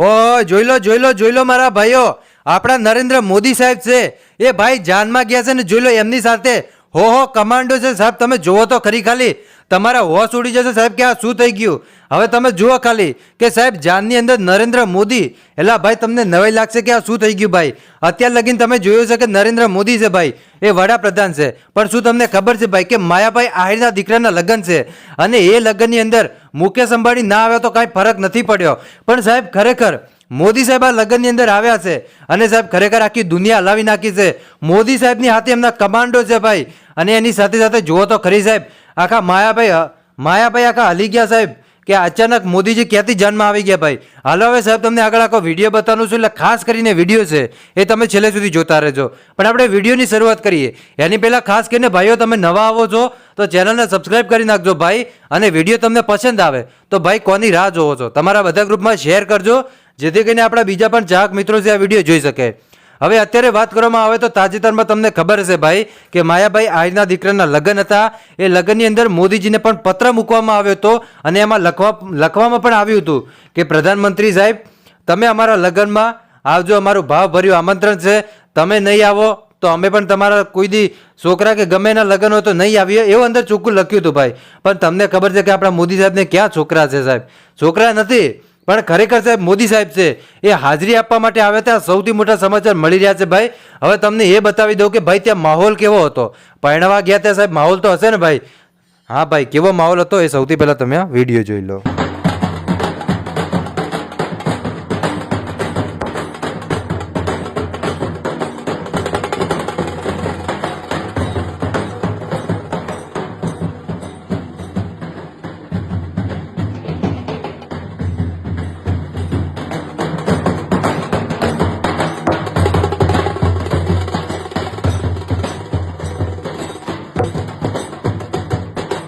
ઓ, જોઈ લો જોઈ લો જોઈ લો મારા ભાઈઓ. આપણા નરેન્દ્ર મોદી સાહેબ છે. એ ભાઈ જાનમાં ગયા છે ને જોઈ લો એમની સાથે. હો હો, કમાન્ડો છે સાહેબ, તમે જુઓ તો ખરી ખાલી. તમારા હોશ ઉડી જશે સાહેબ કે આ શું થઈ ગયું? હવે તમે જુઓ ખાલી કે સાહેબ જાનની અંદર નરેન્દ્ર મોદી, એલા ભાઈ તમને નવાઈ લાગશે કે આ શું થઈ ગયું ભાઈ? અત્યાર લગીન તમે જોયું છે કે નરેન્દ્ર મોદી છે ભાઈ, એ વડાપ્રધાન છે. પણ શું તમને ખબર છે ભાઈ કે માયાભાઈ આહિરના દીકરાના લગ્ન છે? અને એ લગ્નની અંદર મુકેશ અંબાણી ના આવ્યો તો કાંઈ ફરક નથી પડ્યો. પણ સાહેબ ખરેખર મોદી સાહેબ આ લગ્નની અંદર આવ્યા છે અને સાહેબ ખરેખર આખી દુનિયા હલાવી નાખી છે. મોદી સાહેબની હાથે એમના કમાન્ડો છે ભાઈ. અને એની સાથે સાથે જુઓ તો ખરી સાહેબ આખા માયાભાઈ માયાભાઈ આખા હલી ગયા સાહેબ કે અચાનક મોદીજી ક્યાંથી જાનમાં આવી ગયા ભાઈ? હાલો હવે સાહેબ, તમને આગળ આખો વીડિયો બતાવું છું એટલે ખાસ કરીને વીડિયો છે એ તમે છેલ્લે સુધી જોતા રહેજો. પણ આપણે વિડીયોની શરૂઆત કરીએ. એની પહેલાં ખાસ કરીને ભાઈઓ, તમે નવા આવો છો તો ચેનલને સબસ્ક્રાઇબ કરી નાખજો ભાઈ અને વીડિયો તમને પસંદ આવે તો ભાઈ કોની રાહ જોવો છો? તમારા બધા ગ્રુપમાં શેર કરજો, જેથી કરીને આપણા બીજા પણ ચાહક મિત્રો છે આ વીડિયો જોઈ શકે. હવે અત્યારે વાત કરવામાં આવે તો તાજેતરમાં તમને ખબર હશે ભાઈ કે માયાભાઈ આહિરના દીકરાના લગ્ન હતા. એ લગ્નની અંદર મોદીજીને પણ પત્ર મૂકવામાં આવ્યો હતો અને એમાં લખવા લખવામાં પણ આવ્યું હતું કે પ્રધાનમંત્રી સાહેબ, તમે અમારા લગ્નમાં આવજો, અમારું ભાવભર્યું આમંત્રણ છે. તમે નહીં આવો તો અમે પણ તમારા કોઈ દી છોકરા કે ગમે એના લગ્ન હોય તો નહીં આવીએ. એવું અંદર ચોખ્ખું લખ્યું હતું ભાઈ. પણ તમને ખબર છે કે આપણા મોદી સાહેબને ક્યાં છોકરા છે સાહેબ? છોકરા નથી. પણ ખરેખર સાહેબ, મોદી સાહેબ છે, એ હાજરી આપવા માટે આવ્યા ત્યાં સૌથી મોટા સમાચાર મળી રહ્યા છે ભાઈ. હવે તમને એ બતાવી દઉં કે ભાઈ, ત્યાં માહોલ કેવો હતો? પરણવા ગયા ત્યાં સાહેબ, માહોલ તો હશે ને ભાઈ? હા ભાઈ, કેવો માહોલ હતો એ સૌથી પહેલાં તમે આ વીડિયો જોઈ લો.